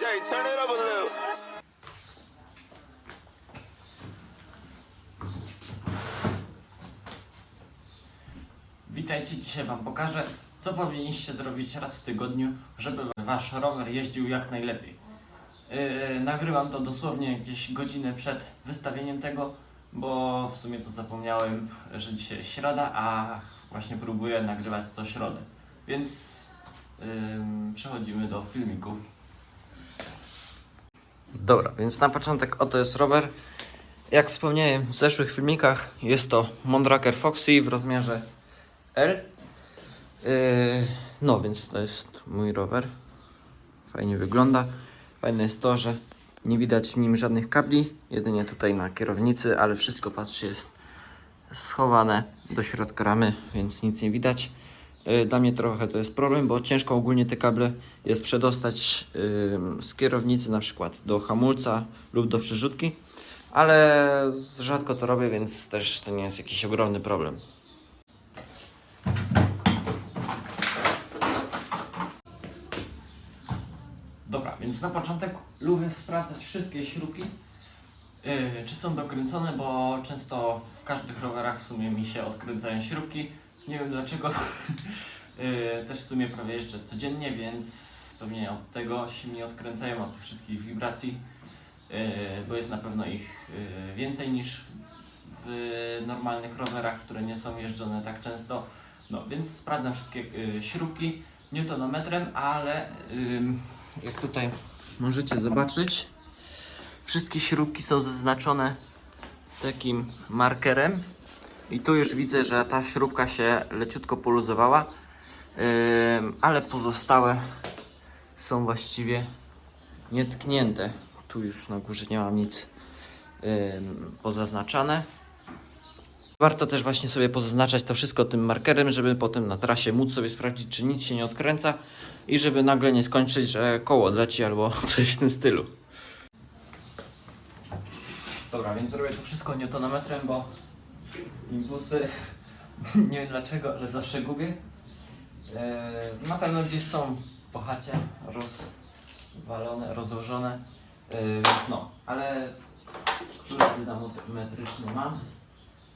Jay, turn it up a little. Witajcie, dzisiaj Wam pokażę, co powinniście zrobić raz w tygodniu, żeby Wasz rower jeździł jak najlepiej. Yy, nagrywam to dosłownie gdzieś godzinę przed wystawieniem tego, bo w sumie to zapomniałem, że dzisiaj środa, a właśnie próbuję nagrywać co środę. Więc yy, przechodzimy do filmiku. Dobra, więc na początek oto jest rower. Jak wspomniałem w zeszłych filmikach, jest to Mondraker Foxy w rozmiarze L. Yy, no więc to jest mój rower. Fajnie wygląda. Fajne jest to, że nie widać w nim żadnych kabli, jedynie tutaj na kierownicy, ale wszystko patrzcie jest schowane do środka ramy, więc nic nie widać. Yy, Dla mnie trochę to jest problem, bo ciężko ogólnie te kable jest przedostać yy, z kierownicy na przykład do hamulca lub do przerzutki, ale rzadko to robię, więc też to nie jest jakiś ogromny problem. Dobra, więc na początek lubię sprawdzać wszystkie śrubki, yy, czy są dokręcone, bo często w każdych rowerach w sumie mi się odkręcają śrubki. Nie wiem dlaczego. yy, też w sumie prawie jeszcze codziennie, więc pewnie od tego się mi odkręcają, od tych wszystkich wibracji, yy, bo jest na pewno ich yy, więcej niż w, normalnych rowerach, które nie są jeżdżone tak często. No, więc sprawdzam wszystkie śrubki newtonometrem, ale jak tutaj możecie zobaczyć, wszystkie śrubki są zaznaczone takim markerem i tu już widzę, że ta śrubka się leciutko poluzowała, ym, ale pozostałe są właściwie nietknięte. Tu już na górze nie mam nic ym, pozaznaczane. Warto też właśnie sobie pozaznaczać to wszystko tym markerem, żeby potem na trasie móc sobie sprawdzić, czy nic się nie odkręca i żeby nagle nie skończyć, że koło odleci albo coś w tym stylu. Dobra, więc robię to wszystko newtonometrem, bo impulsy nie wiem dlaczego, ale zawsze gubię. Eee, na pewno gdzieś są po chacie rozwalone, rozłożone, więc no, ale klucz dynamometryczny mam.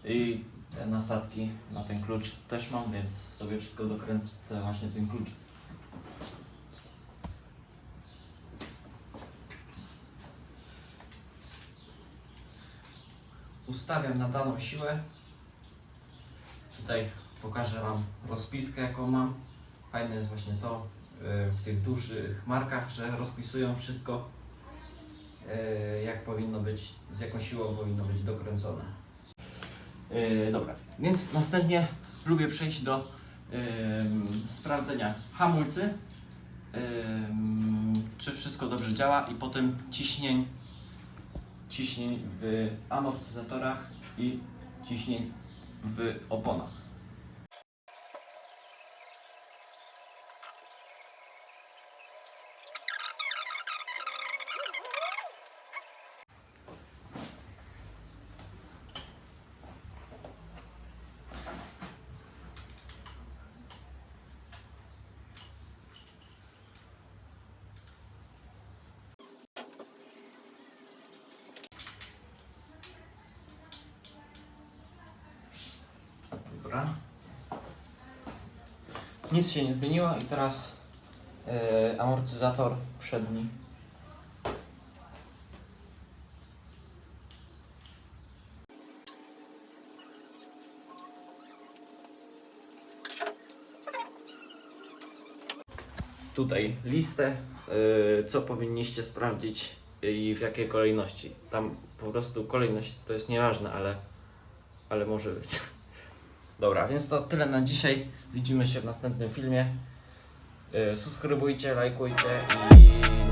I te nasadki na ten klucz też mam, więc sobie wszystko dokręcę właśnie tym kluczem. Ustawiam na daną siłę. Tutaj pokażę Wam rozpiskę jaką mam. Fajne jest właśnie to yy, w tych dużych markach, że rozpisują wszystko yy, jak powinno być, z jaką siłą powinno być dokręcone. Yy, dobra, więc następnie lubię przejść do sprawdzenia hamulcy, czy wszystko dobrze działa i potem ciśnień, ciśnień w amortyzatorach i ciśnień w oponach. Dobra. Nic się nie zmieniło i teraz yy, amortyzator przedni. Tutaj listę, yy, co powinniście sprawdzić i w jakiej kolejności. Tam po prostu kolejność to jest nieważne, ale, ale może być. Dobra, więc to tyle na dzisiaj. Widzimy się w następnym filmie. Yy, subskrybujcie, lajkujcie i